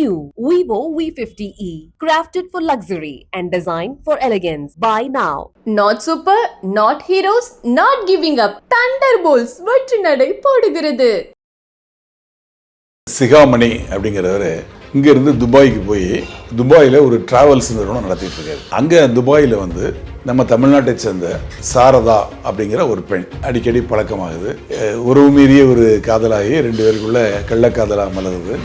new Vivo V50e, crafted for luxury and designed for elegance. Buy now. Not super not heroes not giving up thunderbolts வெற்றி நடை போடுகிறது. சிகாமணி அப்படிங்கிறவர் இங்கேருந்து துபாய்க்கு போய் துபாயில் ஒரு டிராவல்ஸ் நிறுவனம் நடத்திட்டு இருக்காரு. அங்கே துபாயில் வந்து நம்ம தமிழ்நாட்டை சேர்ந்த சாரதா அப்படிங்கிற ஒரு பெண் அடிக்கடி பழக்கமாகுது. உறவு மீறிய ஒரு காதலாகி ரெண்டு பேருக்குள்ள கள்ளக்காதலா மலருது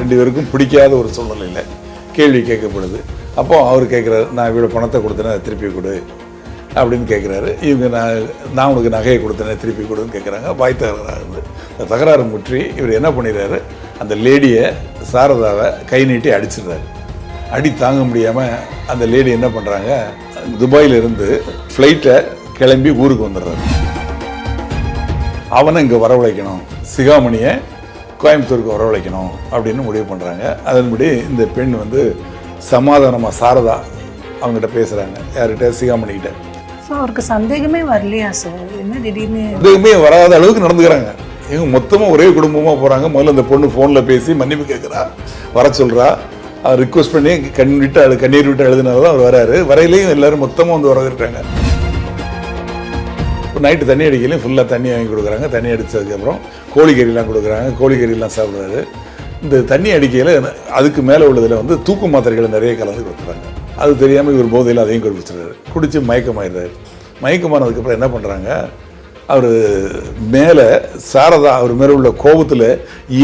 ரெண்டு பேருக்கும் பிடிக்காத ஒரு சூழ்நிலையில் கேள்வி கேட்கப்படுது. அப்போ அவர் கேட்குறாரு நான் இவ்வளோ பணத்தை கொடுத்தேனே திருப்பி கொடு. அப்படின்னு கேட்குறாரு. இவங்க நான் நான் உனக்கு நகையை கொடுத்தேனே திருப்பி கொடுன்னு கேட்குறாங்க. வாய் தகராறு அந்த தகராறு முற்றி இவர் என்ன பண்ணிடுறாரு? அந்த லேடியை சாரதாவை கை நீட்டி அடிச்சிடுறாரு. அடி தாங்க முடியாமல் அந்த லேடி என்ன பண்ணுறாங்க துபாயிலிருந்து ஃப்ளைட்டை கிளம்பி ஊருக்கு வந்துடுறாரு. அவனை இங்கே வரவழைக்கணும். சிகாமணியை கோயம்புத்தூருக்கு வரவழைக்கணும் அப்படின்னு முடிவு பண்ணுறாங்க அதன்படி இந்த பெண் வந்து சமாதானமாக சாரதா அவங்ககிட்ட பேசுகிறாங்க யார்கிட்ட? சிகாமணிக்கிட்ட ஸோ அவருக்கு சந்தேகமே வரலையா சார் என்ன திடீர்னு? எதுவுமே வராத அளவுக்கு நடந்துக்கிறாங்க. இவங்க மொத்தமாக ஒரே குடும்பமாக போகிறாங்க முதல்ல இந்த பொண்ணு ஃபோனில் பேசி மன்னிப்பு கேட்குறா வர சொல்கிறா அவர் ரிக்வஸ்ட் பண்ணி கண் விட்டு அழு கண்ணீர் விட்டு எழுதினால தான் அவர் வராரு. வரையிலையும் எல்லாரும் மொத்தமாக வந்து வரவிட்டாங்க நைட்டு தண்ணி அடிக்கலையும் ஃபுல்லாக தண்ணி வாங்கி கொடுக்குறாங்க. தண்ணி அடித்ததுக்கப்புறம் கோழிக்கறிலாம் கொடுக்குறாங்க. கோழிக்கறிலாம் சாப்பிட்றாரு. இந்த தண்ணி அடிக்கையில் அதுக்கு மேலே உள்ளதில் வந்து தூக்கு மாத்திரைகளை நிறைய கலந்து கொடுக்குறாங்க அது தெரியாமல் இவர் போதையில் அதையும் குடிச்சிடுறாரு குடித்து மயக்கமாயிடுறாரு. மயக்கமானதுக்கப்புறம் என்ன பண்ணுறாங்க அவர் மேலே சாரதா அவர் மேலே உள்ள கோபத்தில்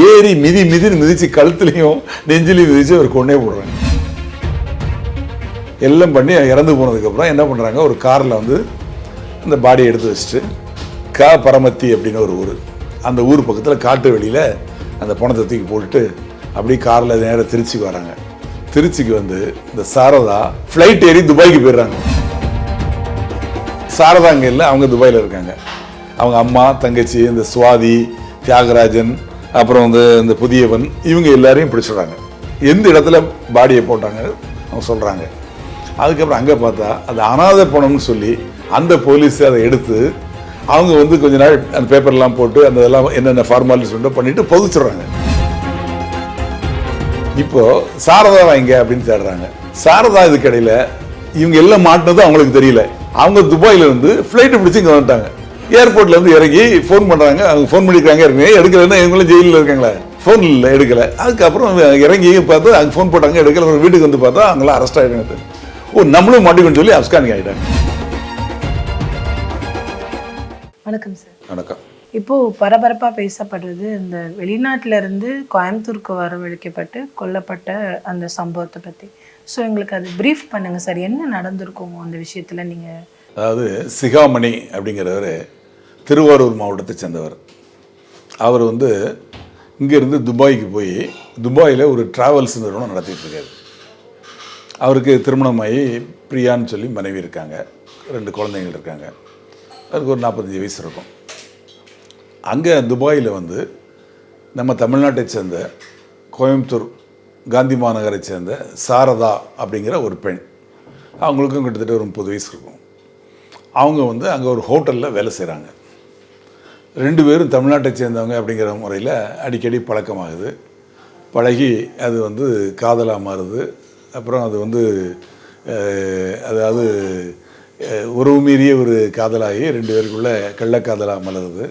ஏறி மிதி மிதின்னு மிதித்து கழுத்துலையும் நெஞ்சிலையும் மிதித்து அவர் கொண்டே போடுறாங்க. எல்லாம் பண்ணி இறந்து போனதுக்கப்புறம் என்ன பண்ணுறாங்க ஒரு காரில் வந்து இந்த பாடியை எடுத்து வச்சுட்டு க பரமத்தி அப்படின்னு ஒரு ஊர். அந்த ஊர் பக்கத்தில் காட்டு வெளியில் அந்த பணத்தை தூக்கி போட்டுட்டு அப்படியே காரில் நேராக திருச்சிக்கு வராங்க. திருச்சிக்கு வந்து இந்த சாரதா ஃப்ளைட் ஏறி துபாய்க்கு போயிடுறாங்க. சாரதா அங்கே இல்லை அவங்க துபாயில் இருக்காங்க. அவங்க அம்மா தங்கச்சி இந்த சுவாதி தியாகராஜன் அப்புறம் வந்து இந்த புதியவன் இவங்க எல்லாரையும் பிடிச்சிடுறாங்க. எந்த இடத்துல பாடியை போட்டாங்க அவங்க சொல்கிறாங்க அதுக்கப்புறம் அங்கே பார்த்தா அது அனாதை பணம்னு சொல்லி அந்த போலீஸ் அதை எடுத்து அவங்க வந்து கொஞ்ச நாள் அந்த பேப்பர்லாம் போட்டு அந்த இதெல்லாம் என்னென்ன ஃபார்மாலிட்டிஸ் உண்டோ பண்ணிட்டு பொதுச்சிடுறாங்க. இப்போ சாரதா வாங்க அப்படின்னு தேடுறாங்க. சாரதா இதுக்கடையில் இவங்க எல்லாம் மாட்டினது அவங்களுக்கு தெரியல. அவங்க துபாயில இருந்து ஃப்ளைட்டு பிடிச்சி இங்கே வந்துட்டாங்க. ஏர்போர்ட்ல இருந்து இறங்கி ஃபோன் பண்ணுறாங்க அவங்க ஃபோன் பண்ணியிருக்காங்க இருக்கீங்க எடுக்கலன்னா இவங்களும் ஜெயிலில் இருக்காங்களே. ஃபோன் இல்லை எடுக்கலை. அதுக்கப்புறம் இறங்கி பார்த்து அங்கே ஃபோன் போட்டாங்க எடுக்கல. வீட்டுக்கு வந்து பார்த்தா அவங்களாம் அரெஸ்ட் ஆகிட்டாங்க ஓ நம்மளும் மாட்டிக்கணும்னு சொல்லி அப்ஸ்கானிங் ஆகிட்டாங்க வணக்கம் சார் வணக்கம். இப்போ பரபரப்பா பேசப்படுறது இந்த வெளிநாட்டுல இருந்து கோயம்புத்தூருக்கு வரவழைக்கப்பட்டு கொல்லப்பட்ட அந்த சம்பவத்தை பத்தி. ஸோ எங்களுக்கு அது பிரீஃப் பண்ணுங்க சார் என்ன நடந்திருக்கும் அந்த விஷயத்துல நீங்க? அதாவது சிகாமணி அப்படிங்கிறவர் திருவாரூர் மாவட்டத்தை சேர்ந்தவர். அவர் வந்து இங்கேருந்து துபாய்க்கு போய் துபாயில் ஒரு டிராவல்ஸ் நிறுவனம் நடத்திட்டு இருக்காரு. அவருக்கு திருமணமாகி பிரியான்னு சொல்லி மனைவி இருக்காங்க. ரெண்டு குழந்தைகள் இருக்காங்க. அதுக்கு ஒரு நாற்பத்தஞ்சு வயசு இருக்கும். அங்கே துபாயில் வந்து நம்ம தமிழ்நாட்டை சேர்ந்த கோயம்புத்தூர் காந்தி மாநகரை சேர்ந்த சாரதா அப்படிங்கிற ஒரு பெண். அவங்களுக்கும் கிட்டத்தட்ட ஒரு முப்பது வயசு இருக்கும். அவங்க வந்து அங்கே ஒரு ஹோட்டலில் வேலை செய்கிறாங்க ரெண்டு பேரும் தமிழ்நாட்டை சேர்ந்தவங்க அப்படிங்கிற முறையில் அடிக்கடி பழக்கமாகுது. பழகி அது வந்து காதலாக மாறுது. அப்புறம் அது வந்து அதாவது உறவு மீறிய ஒரு காதலாகி ரெண்டு பேருக்குள்ள கள்ளக்காதலாக மலருது.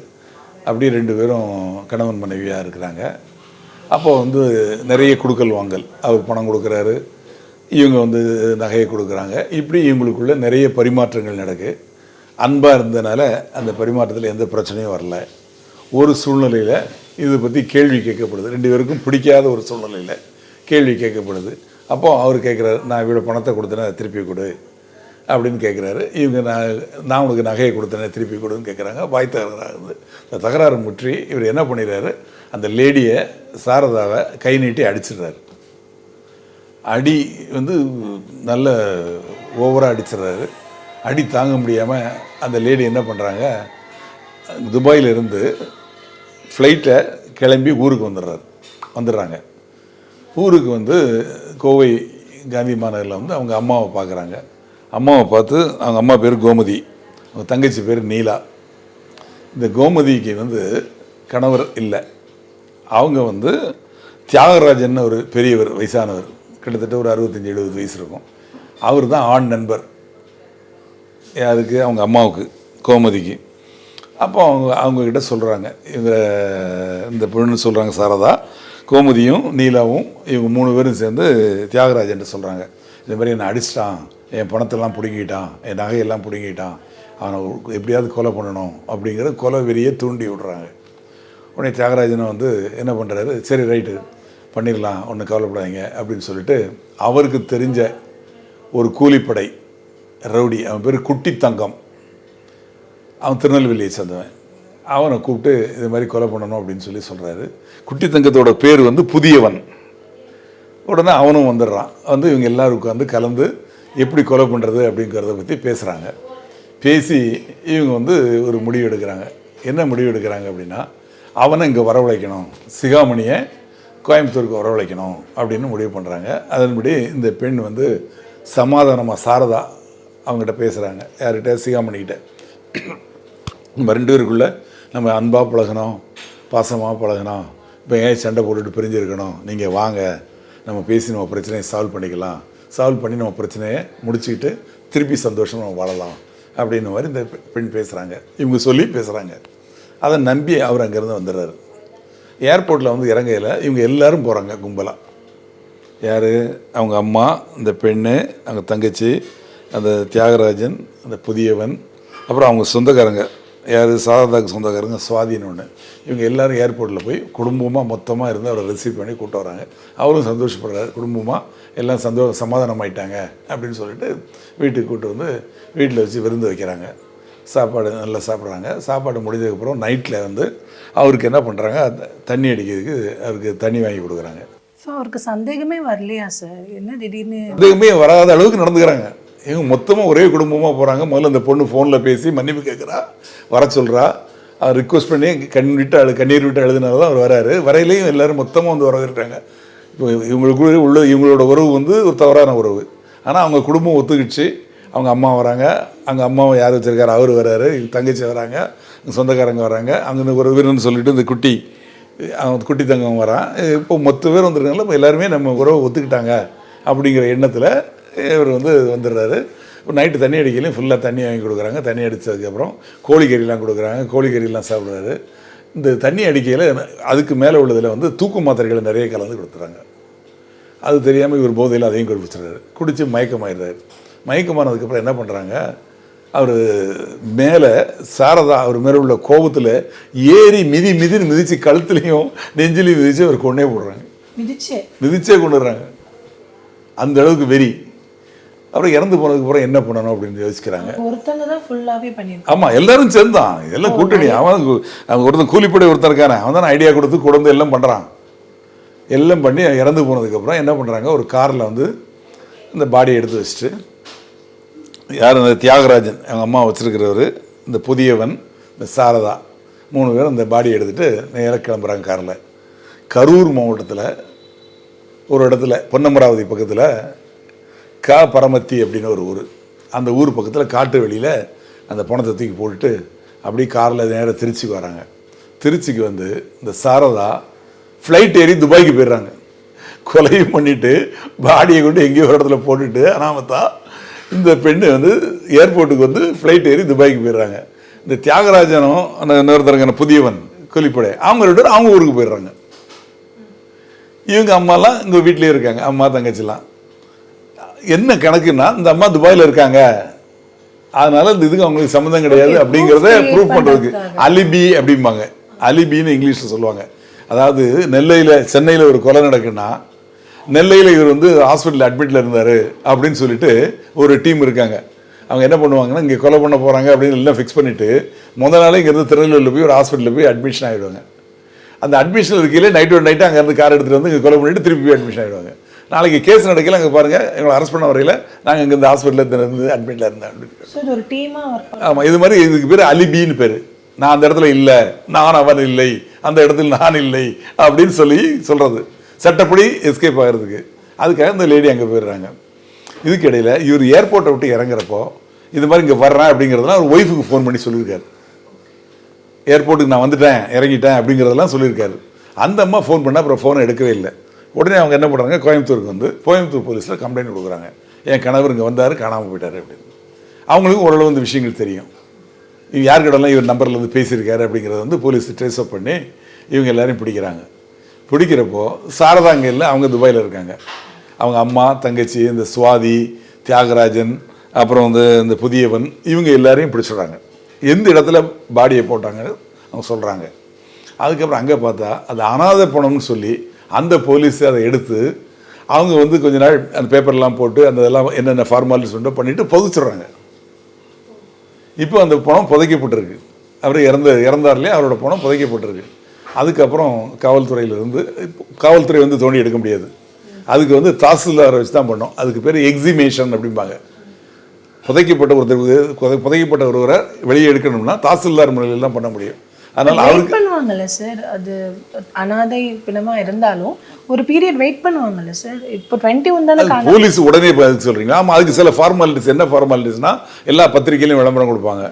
அப்படி ரெண்டு பேரும் கணவன் மனைவியாக இருக்கிறாங்க. அப்போ வந்து நிறைய கொடுக்கல் வாங்கல். அவர் பணம் கொடுக்குறாரு. இவங்க வந்து நகையை கொடுக்குறாங்க. இப்படி இவங்களுக்குள்ள நிறைய பரிமாற்றங்கள் நடக்கு. அன்பாக இருந்தனால அந்த பரிமாற்றத்தில் எந்த பிரச்சனையும் வரல. ஒரு சூழ்நிலையில் இதை பற்றி கேள்வி கேட்கப்படுது. ரெண்டு பேருக்கும் பிடிக்காத ஒரு சூழ்நிலையில் கேள்வி கேட்கப்படுது. அப்போ அவர் கேட்குறாரு நான் இவ்வளோ பணத்தை கொடுத்தேன்னா திருப்பி கொடு. அப்படின்னு கேட்குறாரு இவங்க நான் நான் உனக்கு நகையை கொடுத்தேனே திருப்பி கொடுன்னு கேட்குறாங்க வாய் தகராறுது இந்த தகராறு முற்றி இவர் என்ன பண்ணிடுறாரு? அந்த லேடியை சாரதாவை கை நீட்டி அடிச்சிடுறாரு. அடி வந்து நல்ல ஓவராக அடிச்சிடுறாரு. அடி தாங்க முடியாமல் அந்த லேடி என்ன பண்ணுறாங்க துபாயிலிருந்து ஃப்ளைட்டை கிளம்பி ஊருக்கு வந்துடுறாரு. வந்துடுறாங்க. ஊருக்கு வந்து கோவை காந்தி மாநகரில் வந்து அவங்க அம்மாவை பார்க்குறாங்க அம்மாவை பார்த்து அவங்க அம்மா பேர் கோமதி அவங்க தங்கச்சி பேர் நீலா. இந்த கோமதிக்கு வந்து கணவர் இல்லை. அவங்க வந்து தியாகராஜன் ஒரு பெரியவர் வயசானவர். கிட்டத்தட்ட ஒரு அறுபத்தஞ்சி எழுபது வயசு இருக்கும். அவர் தான் ஆண் நண்பர். யாருக்கு அவங்க அம்மாவுக்கு கோமதிக்கு. அப்போ அவங்க அவங்கக்கிட்ட சொல்கிறாங்க இவங்க இந்த பொண்ணு சொல்கிறாங்க சாரதா. கோமுதியும் நீலாவும் இவங்க மூணு பேரும் சேர்ந்து தியாகராஜன்ட்டு சொல்கிறாங்க இந்த மாதிரி என்னை அடிச்சிட்டான் என் பணத்தெல்லாம் பிடுங்கிட்டான் என் நகையெல்லாம் பிடுங்கிட்டான் அவனை எப்படியாவது கொலை பண்ணணும் அப்படிங்கிற கொலை வெறியை தூண்டி விடுறாங்க. உடனே தியாகராஜனை வந்து என்ன பண்ணுறாரு சரி ரைட்டு பண்ணிடலாம் ஒன்றும் கவலைப்படாதீங்க அப்படின்னு சொல்லிட்டு அவருக்கு தெரிஞ்ச ஒரு கூலிப்படை ரவுடி அவன் பேர் குட்டி தங்கம் அவன் திருநெல்வேலியை சேர்ந்தவன். அவனை கூப்பிட்டு இது மாதிரி கொலை பண்ணணும் அப்படின்னு சொல்லி சொல்கிறாரு குட்டி தங்கத்தோட பேர் வந்து புதியவன். உடனே அவனும் வந்துடுறான். வந்து இவங்க எல்லாரும் உட்காந்து கலந்து எப்படி கொலை பண்ணுறது அப்படிங்கிறத பற்றி பேசுகிறாங்க பேசி இவங்க வந்து ஒரு முடிவு எடுக்கிறாங்க. என்ன முடிவு எடுக்கிறாங்க அப்படின்னா அவனை இங்கே வரவழைக்கணும். சிகாமணியை கோயம்புத்தூருக்கு வரவழைக்கணும் அப்படின்னு முடிவு பண்ணுறாங்க அதன்படி இந்த பெண் வந்து சமாதானமாக சாரதா அவங்ககிட்ட பேசுகிறாங்க யார்கிட்ட? சிகாமணிக்கிட்ட நம்ம ரெண்டு பேருக்குள்ளே நம்ம அன்பாக பழகணும் பாசமாக பழகணும் இப்போ ஏன் சண்டை போட்டுட்டு பிரிஞ்சிருக்கணும்? நீங்கள் வாங்க நம்ம பேசி நம்ம பிரச்சனையை சால்வ் பண்ணிக்கலாம். சால்வ் பண்ணி நம்ம பிரச்சனையை முடிச்சுக்கிட்டு திருப்பி சந்தோஷம் நம்ம வாழலாம் அப்படின்ற மாதிரி இந்த பெண் பேசுகிறாங்க இவங்க சொல்லி பேசுகிறாங்க அதை நம்பி அவர் அங்கேருந்து வந்துடுறாரு. ஏர்போர்ட்டில் வந்து இறங்கையில் இவங்க எல்லாரும் போகிறாங்க கும்பலாக யார்? அவங்க அம்மா இந்த பெண்ணு அவங்க தங்கச்சி அந்த தியாகராஜன் அந்த புதியவன் அப்புறம் அவங்க சொந்தக்காரங்க. யார் சாரதாக்கு சொந்தக்காரங்க சுவாதின்னு ஒன்று இவங்க எல்லாரும் ஏர்போர்ட்டில் போய் குடும்பமாக மொத்தமாக இருந்து அவரை ரிசீவ் பண்ணி கூப்பிட்டு வராங்க. அவரும் சந்தோஷப்படுறாரு. குடும்பமாக எல்லாம் சந்தோ சமாதானமாயிட்டாங்க அப்படின்னு சொல்லிட்டு வீட்டுக்கு கூப்பிட்டு வந்து வீட்டில் வச்சு விருந்து வைக்கிறாங்க. சாப்பாடு நல்லா சாப்பிட்றாங்க. சாப்பாடு முடிஞ்சதுக்கப்புறம் நைட்டில் வந்து அவருக்கு என்ன பண்ணுறாங்க தண்ணி அடிக்கிறதுக்கு அவருக்கு தண்ணி வாங்கி கொடுக்குறாங்க. ஸோ அவருக்கு சந்தேகமே வரலையா சார் என்ன திடீர்னு எதுவுமே வராத அளவுக்கு நடந்துக்கிறாங்க. இவங்க மொத்தமாக ஒரே குடும்பமாக போகிறாங்க முதல்ல அந்த பொண்ணு ஃபோனில் பேசி மன்னிப்பு கேட்குறா வர சொல்கிறா அவர் ரிக்வஸ்ட் பண்ணி கண் விட்டு அழு கண்ணீர் விட்டு அழுதுனால தான் அவர் வராரு. வரையிலையும் எல்லோரும் மொத்தமாக வந்து வரவேற்றாங்க இப்போ இவங்களுக்குள்ளே உள்ள இவங்களோட உறவு வந்து ஒரு தவறான உறவு. ஆனால் அவங்க குடும்பம் ஒத்துக்கிச்சு. அவங்க அம்மா வராங்க. அங்கே அம்மாவை யார் வச்சுருக்காரு? அவர் வராரு. தங்கச்சி வராங்க. சொந்தக்காரங்க வராங்க. அங்கே ஒரு வீரன்னு சொல்லிட்டு இந்த குட்டி அவன் குட்டி தங்கம் வரான். இப்போ மொத்த பேர் வந்திருக்காங்களா இப்போ எல்லாருமே நம்ம உறவை ஒத்துக்கிட்டாங்க அப்படிங்கிற எண்ணத்தில் இவர் வந்து வந்துடுறாரு. நைட்டு தண்ணி அடிக்கலையும் ஃபுல்லாக தண்ணி வாங்கி கொடுக்குறாங்க. தண்ணி அடித்ததுக்கப்புறம் கோழிக்கறிலாம் கொடுக்குறாங்க. கோழிக்கறிலாம் சாப்பிட்றாரு. இந்த தண்ணி அடிக்கையில் அதுக்கு மேலே உள்ளதில் வந்து தூக்கு மாத்திரைகளை நிறைய கலந்து கொடுத்துறாங்க. அது தெரியாமல் இவர் போதையில் அதையும் குடிச்சிடுறாரு குடித்து மயக்கமாயிடுறாரு. மயக்கமானதுக்கப்புறம் என்ன பண்ணுறாங்க அவர் மேலே சாரதா அவர் மேலே உள்ள கோபத்தில் ஏறி மிதி மிதின்னு மிதித்து கழுத்துலையும் நெஞ்சிலையும் மிதித்து அவர் கொண்டே போடுறாங்க. மிதிச்சே? மிதிச்சே கொண்டு வர்றாங்க அந்த அளவுக்கு வெறி. அப்புறம் இறந்து போனதுக்கப்புறம் என்ன பண்ணணும் அப்படின்னு யோசிக்கிறாங்க. ஒருத்தங்க தான் ஃபுல்லாவே பண்ணியிருக்காங்க. ஆமாம் எல்லாரும் சேர்ந்தான் எல்லாம் கூட்டணி. அவன் ஒருத்தன் கூலிப்படை ஒருத்தன் இருக்கானே அவன் தான் ஐடியா கொடுத்து கொண்டு வந்து எல்லாம் பண்ணுறான் எல்லாம் பண்ணி இறந்து போனதுக்கப்புறம் என்ன பண்ணுறாங்க ஒரு காரில் வந்து இந்த பாடியை எடுத்து வச்சுட்டு யார் இந்த தியாகராஜன் அவங்க அம்மா வச்சிருக்கிறவர் இந்த புதியவன் இந்த சாரதா மூணு பேரும் அந்த பாடியை எடுத்துகிட்டு நேராக கிளம்புறாங்க காரில். கரூர் மாவட்டத்தில் ஒரு இடத்துல பொன்னமராவதி பக்கத்தில் கா பரமத்தி அப்படின்னு ஒரு ஊர். அந்த ஊர் பக்கத்தில் காட்டு வெளியில் அந்த பணத்தை தூக்கி போட்டுட்டு அப்படியே காரில் நேராக திருச்சிக்கு வராங்க. திருச்சிக்கு வந்து இந்த சாரதா ஃப்ளைட் ஏறி துபாய்க்கு போயிடுறாங்க. கொலையும் பண்ணிவிட்டு பாடியை கொண்டு எங்கேயோ ஒரு இடத்துல போட்டுட்டு அனாமத்தா இந்த பெண்ணு வந்து ஏர்போர்ட்டுக்கு வந்து ஃப்ளைட் ஏறி துபாய்க்கு போயிடுறாங்க. இந்த தியாகராஜனும் அந்த இன்னொருத்தருங்க புதியவன் கூலிப்படை அவங்க ரெண்டு பேரும் அவங்க ஊருக்கு போயிடுறாங்க. இவங்க அம்மாலாம் இங்கே வீட்லேயே இருக்காங்க. அம்மா தங்கச்சிலாம். என்ன கணக்குன்னா இந்த அம்மா துபாயில் இருக்காங்க. அதனால இந்த இதுக்கு அவங்களுக்கு சம்மந்தம் கிடையாது அப்படிங்கிறத ப்ரூவ் பண்ணுறதுக்கு. அலிபி அப்படிம்பாங்க. அலிபின்னு இங்கிலீஷில் சொல்லுவாங்க. அதாவது நெல்லையில் சென்னையில் ஒரு கொலை நடக்குன்னா நெல்லையில் இவர் வந்து ஹாஸ்பிட்டலில் அட்மிட்டில் இருந்தார் அப்படின்னு சொல்லிட்டு ஒரு டீம் இருக்காங்க. அவங்க என்ன பண்ணுவாங்கன்னா இங்கே கொலை பண்ண போகிறாங்க அப்படின்னு எல்லாம் ஃபிக்ஸ் பண்ணிவிட்டு முத நாளே இங்கேருந்து திருநெல்வேலியில் போய் ஒரு ஹாஸ்பிட்டலில் போய் அட்மிஷன் ஆகிடுவாங்க அந்த அட்மிஷன் இருக்கையிலே நைட் ஒரு நைட்டு அங்கேருந்து கார் எடுத்துகிட்டு வந்து இங்கே கொலை பண்ணிட்டு திருப்பி போய் அட்மிஷன் ஆகிடுவாங்க நாளைக்கு கேஸ் நடக்கல அங்கே பாருங்கள் எங்களை அரெஸ்ட் பண்ண வரையில் நாங்கள் இங்கே இந்த ஹாஸ்பிட்டலில் இருந்து அட்மிட்டில் இருந்தேன் அப்படின்னு ஒரு ஆமாம் இது மாதிரி இதுக்கு பேர் அலிபின்னு பேர். நான் அந்த இடத்துல இல்லை நான் அவன் இல்லை அந்த இடத்துல நான் இல்லை அப்படின்னு சொல்லி சொல்கிறது சட்டப்படி எஸ்கேப் ஆகிறதுக்கு. அதுக்காக இந்த லேடி அங்கே போயிடுறாங்க. இதுக்கு இடையில இவர் ஏர்போர்ட்டை விட்டு இறங்குறப்போ இது மாதிரி இங்கே வர்றேன் அப்படிங்கிறதெல்லாம் அவர் ஒய்ஃபுக்கு ஃபோன் பண்ணி சொல்லியிருக்காரு. ஏர்போர்ட்டுக்கு நான் வந்துட்டேன் இறங்கிட்டேன் அப்படிங்கிறதெல்லாம் சொல்லியிருக்காரு. அந்த அம்மா ஃபோன் பண்ணால் அப்புறம் ஃபோனை எடுக்கவே இல்லை. உடனே அவங்க என்ன பண்ணுறாங்க? கோயம்புத்தூருக்கு வந்து கோயம்புத்தூர் போலீஸில் கம்ப்ளைண்ட் கொடுக்குறாங்க. என் கணவர் இங்கே வந்தார் காணாமல் போயிட்டார் அப்படின்னு. அவங்களுக்கும் ஓரளவு இந்த விஷயங்கள் தெரியும். இவங்க யார்கிட்டலாம் இவர் நம்பரில் வந்து பேசியிருக்காரு அப்படிங்கிறத வந்து போலீஸ் ட்ரேஸ் அப் பண்ணி இவங்க எல்லாரையும் பிடிக்கிறாங்க. பிடிக்கிறப்போ சாரதாங்க இல்லை அவங்க துபாயில் இருக்காங்க. அவங்க அம்மா தங்கச்சி இந்த சுவாதி தியாகராஜன் அப்புறம் வந்து இந்த புதியவன் இவங்க எல்லாரையும் பிடிச்சிடுறாங்க. எந்த இடத்துல பாடியை போட்டாங்கன்னு அவங்க சொல்கிறாங்க அதுக்கப்புறம் அங்கே பார்த்தா அது அனாதை பணம்னு சொல்லி அந்த போலீஸ் அதை எடுத்து அவங்க வந்து கொஞ்ச நாள் அந்த பேப்பர்லாம் போட்டு அந்த இதெல்லாம் என்னென்ன ஃபார்மாலிட்டிஸ் உண்டோ பண்ணிவிட்டு புதைச்சிடுறாங்க. இப்போ அந்த பணம் புதைக்கப்பட்டிருக்கு. அவர் இறந்த இறந்தார்லேயே அவரோட பணம் புதைக்கப்பட்டிருக்கு. அதுக்கப்புறம் காவல்துறையிலிருந்து காவல்துறை வந்து தோண்டி எடுக்க முடியாது. அதுக்கு வந்து தாசில்தாரை வச்சு தான் பண்ணோம். அதுக்கு பேர் எக்ஸிமேஷன் அப்படிம்பாங்க. புதைக்கப்பட்ட ஒருத்தர் புதைக்கப்பட்ட ஒருவரை வெளியே எடுக்கணும்னா தாசில்தார் முறையில் தான் பண்ண முடியும். அதனால் அவருக்கு பண்ணுவாங்கல்ல சார் அது அனாதை பிணமா இருந்தாலும் ஒரு பீரியட் வெயிட் பண்ணுவாங்கல்ல சார் இப்போ டுவெண்ட்டி ஒன் தானே போலீஸ் உடனே இப்போ அதுக்கு சொல்றீங்களா? ஆமாம் அதுக்கு சில ஃபார்மாலிட்டிஸ் என்ன ஃபார்மாலிட்டிஸ்னா எல்லா பத்திரிகையிலையும் விளம்பரம் கொடுப்பாங்க.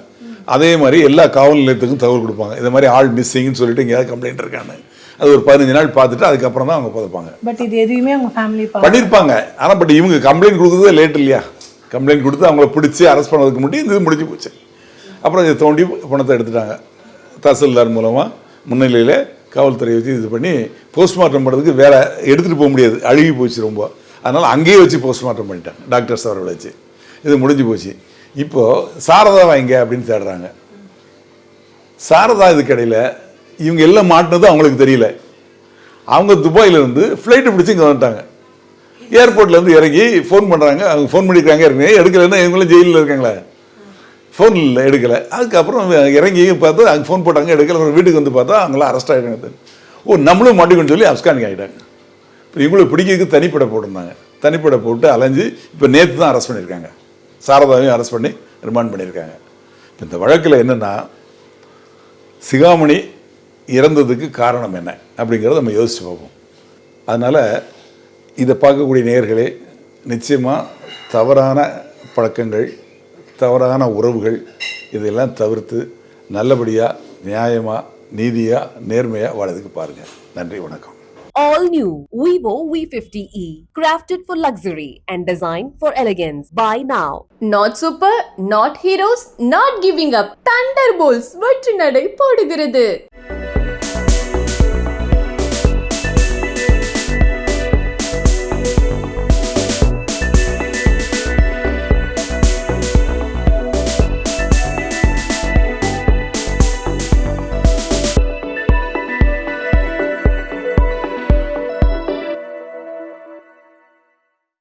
அதே மாதிரி எல்லா காவல் நிலையத்துக்கும் தகவல் கொடுப்பாங்க. இந்த மாதிரி ஆள் மிஸ்ஸிங்னு சொல்லிட்டு எங்கேயாவது கம்ப்ளைண்ட் இருக்கான்னு. அது ஒரு பதினஞ்சு நாள் பார்த்துட்டு அதுக்கப்புறம் தான் அவங்க புதைப்பாங்க. பட் இது எதுவுமே அவங்க ஃபேமிலி பண்ணியிருப்பாங்க. ஆனால் பட் இவங்க கம்ப்ளைண்ட் கொடுத்ததே லேட் இல்லையா? கம்ப்ளைண்ட் கொடுத்து அவங்கள பிடிச்சி அரெஸ்ட் பண்ணதுக்கு முன்னாடி இது முடிஞ்சு போச்சு. அப்புறம் இதை தோண்டி பணத்தை எடுத்துட்டாங்க. தாசில்தார் மூலமாக முன்னிலையில் காவல்துறை வச்சு இது பண்ணி போஸ்ட்மார்ட்டம் பண்ணுறதுக்கு வேலை எடுத்துகிட்டு போக முடியாது. அழுகி போச்சு ரொம்ப. அதனால் அங்கேயே வச்சு போஸ்ட்மார்ட்டம் பண்ணிட்டாங்க. டாக்டர்ஸ் அவரை வச்சு. இது முடிஞ்சு போச்சு. இப்போது சாரதா வாங்க அப்படின்னு தேடுறாங்க. சாரதா இதுக்கடையில் இவங்க எல்லாம் மாட்டினது அவங்களுக்கு தெரியல. அவங்க துபாயிலேருந்து ஃப்ளைட்டு பிடிச்சி இங்கே வந்துட்டாங்க. ஏர்போர்ட்லேருந்து இறங்கி ஃபோன் பண்ணுறாங்க அவங்க ஃபோன் பண்ணிக்கிறாங்க. இறங்கி எடுக்கலைன்னா இவங்களும் ஜெயிலில் இருக்காங்களே. ஃபோன் இல்லை எடுக்கலை. அதுக்கப்புறம் இறங்கி பார்த்து அங்கே ஃபோன் போட்டாங்க எடுக்கலை. அப்புறம் வீட்டுக்கு வந்து பார்த்தா அவங்களாம் அரெஸ்ட் ஆகிட்டாங்க ஓ நம்மளும் மாட்டிக்கொண்டு சொல்லி அப்கானிக்கு ஆகிட்டாங்க இப்போ இவங்களை பிடிக்கிறதுக்கு தனிப்படை போட்டிருந்தாங்க. தனிப்படை போட்டு அலைஞ்சு இப்போ நேற்று தான் அரெஸ்ட் பண்ணியிருக்காங்க. சாரதாவையும் அரெஸ்ட் பண்ணி ரிமாண்ட் பண்ணியிருக்காங்க. இப்போ இந்த வழக்கில் என்னென்னா சிகாமணி இறந்ததுக்கு காரணம் என்ன? அப்படிங்கிறத நம்ம யோசிச்சு பார்ப்போம். அதனால் இதை பார்க்கக்கூடிய நேர்களே நிச்சயமாக தவறான பழக்கங்கள் தவறான உறவுகள் இதெல்லாம் தவிர்த்து நல்லபடியாக நியாயமாக நீதியாக நேர்மையாக வாழறதுக்கு பாருங்கள் நன்றி வணக்கம் All new Vivo V50e, crafted for luxury and designed for elegance. Buy now. Not super not heroes not giving up thunderbolts வெற்றி நடை போடுகிறது